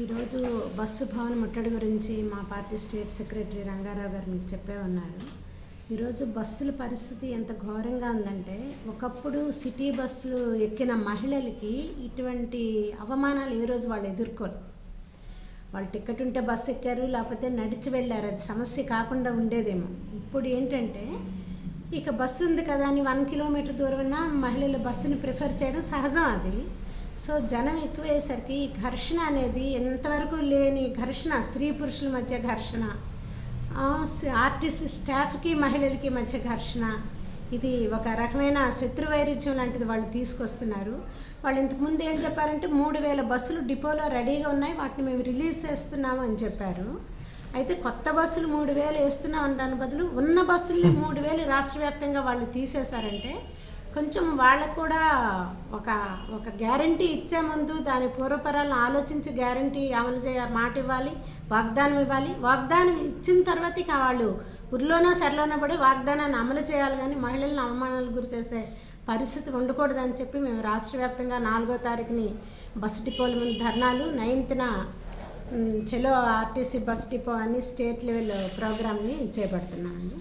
ఈరోజు బస్సు భవన్ ముట్టడి గురించి మా పార్టీ స్టేట్ సెక్రటరీ రంగారావు గారు మీకు చెప్పే ఉన్నారు. ఈరోజు బస్సుల పరిస్థితి ఎంత ఘోరంగా ఉందంటే ఒకప్పుడు సిటీ బస్సులు ఎక్కిన మహిళలకి ఇటువంటి అవమానాలు ఏ రోజు వాళ్ళు ఎదుర్కోరు. వాళ్ళు టికెట్ ఉంటే బస్సు ఎక్కారు లేకపోతే నడిచి వెళ్ళారు. అది సమస్య కాకుండా ఉండేదేమో. ఇప్పుడు ఏంటంటే ఇక బస్సు ఉంది కదా అని వన్ కిలోమీటర్ దూరం ఉన్న మహిళలు బస్సుని ప్రిఫర్ చేయడం సహజం అది. సో జనం ఎక్కువయ్యేసరికి ఈ ఘర్షణ అనేది ఎంతవరకు లేని ఘర్షణ స్త్రీ పురుషుల మధ్య ఘర్షణ ఆర్టీసీ స్టాఫ్కి మహిళలకి మధ్య ఘర్షణ ఇది ఒక రకమైన శత్రు వైరుధ్యం లాంటిది వాళ్ళు తీసుకొస్తున్నారు. వాళ్ళు ఇంతకుముందు ఏం చెప్పారంటే మూడు వేల బస్సులు డిపోలో రెడీగా ఉన్నాయి వాటిని మేము రిలీజ్ చేస్తున్నాము అని చెప్పారు. అయితే కొత్త బస్సులు మూడు వేలు వేస్తున్నాం దాని బదులు ఉన్న బస్సుల్ని మూడు వేలు రాష్ట్ర వ్యాప్తంగా వాళ్ళు తీసేశారంటే కొంచెం వాళ్ళకు కూడా ఒక ఒక గ్యారంటీ ఇచ్చే ముందు దాని పూర్వపరాలను ఆలోచించి గ్యారంటీ అమలు చేయ మాట ఇవ్వాలి వాగ్దానం ఇవ్వాలి. వాగ్దానం ఇచ్చిన తర్వాత ఇక వాళ్ళు ఊర్లోనో సరిలోనో పడి వాగ్దానాన్ని అమలు చేయాలి కానీ మహిళలను అవమానాలకు గురి చేసే పరిస్థితి ఉండకూడదని చెప్పి మేము రాష్ట్ర వ్యాప్తంగా నాలుగో తారీఖుని బస్ డిపోల ముందు ధర్నాలు నైన్త్న చెలో ఆర్టీసీ బస్ డిపో అని స్టేట్ లెవెల్ ప్రోగ్రామ్ని చేపడుతున్నామండి.